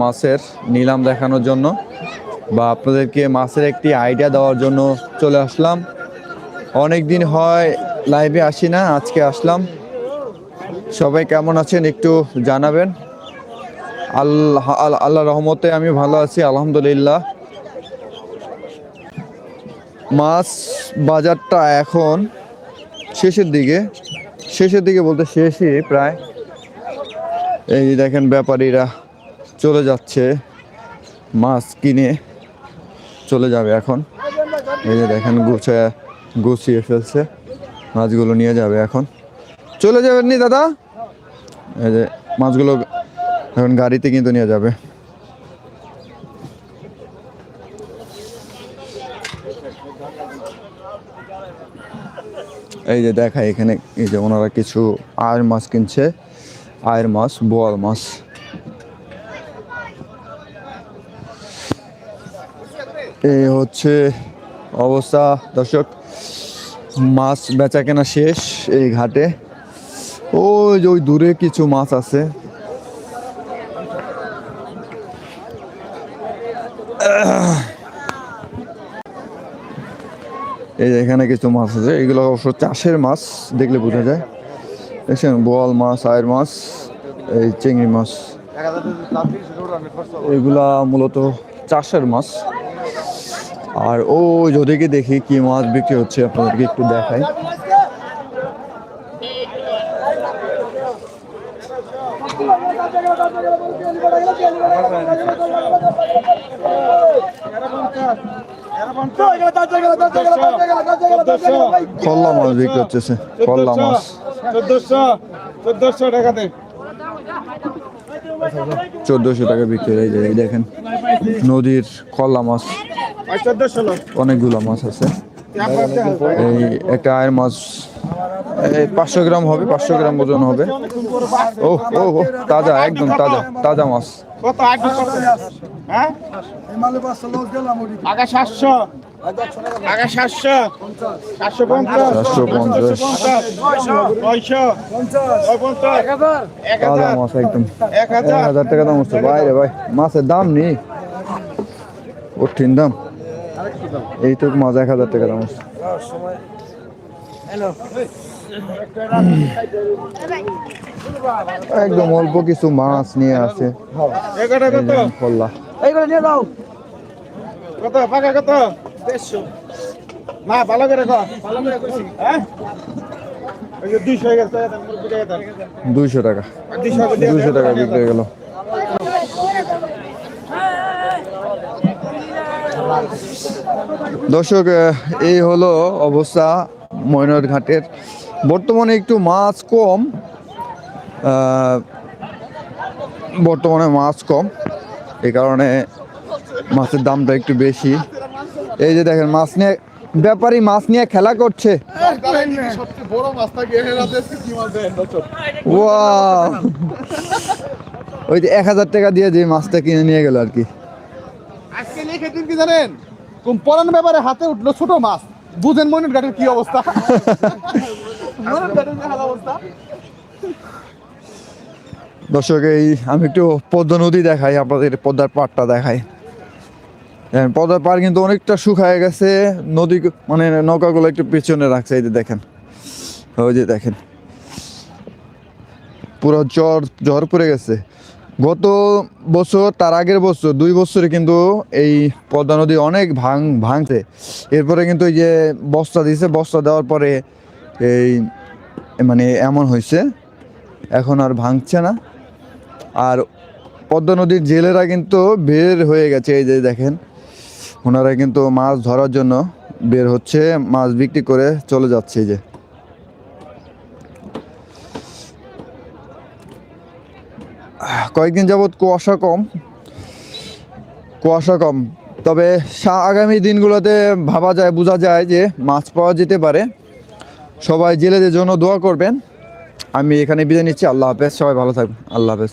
মাছের নিলাম দেখানোর জন্য বা আপনাদেরকে মাছের একটি আইডিয়া দেওয়ার জন্য চলে আসলাম। অনেক দিন হয় লাইভে আসি না, আজকে আসলাম। সবাই কেমন আছেন একটু জানাবেন। আল্লাহ, আল- আল্লাহ রহমতে আমি ভালো আছি, আলহামদুলিল্লাহ। মাছ বাজারটা এখন শেষের দিকে শেষের দিকে বলতে শেষই প্রায়। এই দেখেন ব্যাপারীরা। চলে যাচ্ছে। মাছ কিনে চলে যাবে এখন। এই যে দেখেন গুছায় গুছিয়ে ফেলছে। মাছগুলো নিয়ে যাবে এখন। চলে যাবেন নি দাদা? এই যে মাছগুলো এখন গাড়িতে কিন্তু নিয়ে যাবে। এই যে দেখা এখানে, এই যে ওনারা কিছু আয়ের মাছ কিনছে। আয়ের মাছ, বোয়াল মাছ। এই হচ্ছে অবস্থা। দর্শক, মাছ বেচা কেনা শেষ এই ঘাটে। ওই যে ওই দূরে কিছু মাছ আছে। এই এখানে কিছু মাছ আছে। এগুলো অবশ্য চাষের মাছ, দেখলে বোঝা যায়। দেখছেন, বোয়াল মাছ, আয়ের মাছ, এই চিংড়ি মাছ। এগুলা মূলত চাষের মাছ। আর ও ওদিকে দেখি কি মাছ বিক্রি হচ্ছে আপনাদেরকে একটু দেখাই। কল্লা মাছ বিক্রি হচ্ছে কল্লা মাছ। চোদ্দশো চোদ্দশো টাকাতে। চোদ্দশো টাকা বিক্রি হয়ে যায় দেখেন নদীর কল্লা মাছ। অনেকগুলো মাছ আছে। এই একটা আয়ের মাছ এই পাঁচশো গ্রাম হবে পাঁচশো গ্রাম ওজন হবে। ও ও ও তাজা একদম তাজা তাজা মাছ। এক হাজার। টাকা দাম হচ্ছে। বাইরে ভাই মাছের দাম নেই কঠিন দাম। এইটুক মাছ এক হাজার টাকা দাম হচ্ছে একদম অল্প কিছু মাছ নিয়ে আছে। এই কত? পাকা কত? না ভালো করে দুইশো হয়ে টাকা। দুইশো টাকা বিক্রি হয়ে গেল। দর্শক এই হলো অবস্থা ময়নার ঘাটের। বর্তমানে একটু মাছ কম বর্তমানে মাছ কম এই কারণে মাছের দামটা একটু বেশি। এই যে দেখেন, মাছ নিয়ে, ব্যাপারী মাছ নিয়ে খেলা করছে। ওই যে এক হাজার টাকা দিয়ে যে মাছটা কিনে নিয়ে গেল আর কি। আজকে কি জানেন? পরান ব্যাপারে হাতে উঠল ছোট মাছ। বুঝেন মনের ঘাটের কি অবস্থা? অবস্থা? দর্শক এই আমি একটু পদ্মা নদী দেখাই আপনাদের পদ্মার পাড়টা দেখাই। দেখেন, পদ্মার পাড় কিন্তু অনেকটা শুকায় গেছে নদী মানে নৌকাগুলো একটু পেছনে রাখছে এই যে দেখেন। ওই যে দেখেন। পুরো জ্বর জ্বর পড়ে গেছে। গত বছর, তার আগের বছর, দুই বছরে কিন্তু এই পদ্মা নদী অনেক ভাঙ, ভাঙছে। এরপরে কিন্তু এই যে বস্তা দিয়েছে, বস্তা দেওয়ার পরে এই মানে এমন হয়েছে, এখন আর ভাঙছে না। আর পদ্মা নদীর জেলেরা কিন্তু বের হয়ে গেছে, এই যে দেখেন, ওনারা কিন্তু মাছ ধরার জন্য বের হচ্ছে, মাছ বিক্রি করে চলে যাচ্ছে এই যে। কয়েকদিন যাবৎ কুয়াশা কম কুয়াশা কম। তবে আগামী দিনগুলোতে ভাবা যায়, বোঝা যায় যে মাছ পাওয়া যেতে পারে। সবাই জেলেদের জন্য দোয়া করবেন। আমি এখানে বিদায় নিচ্ছি। আল্লাহ হাফেজ। সবাই ভালো থাকবেন। আল্লাহ হাফেজ।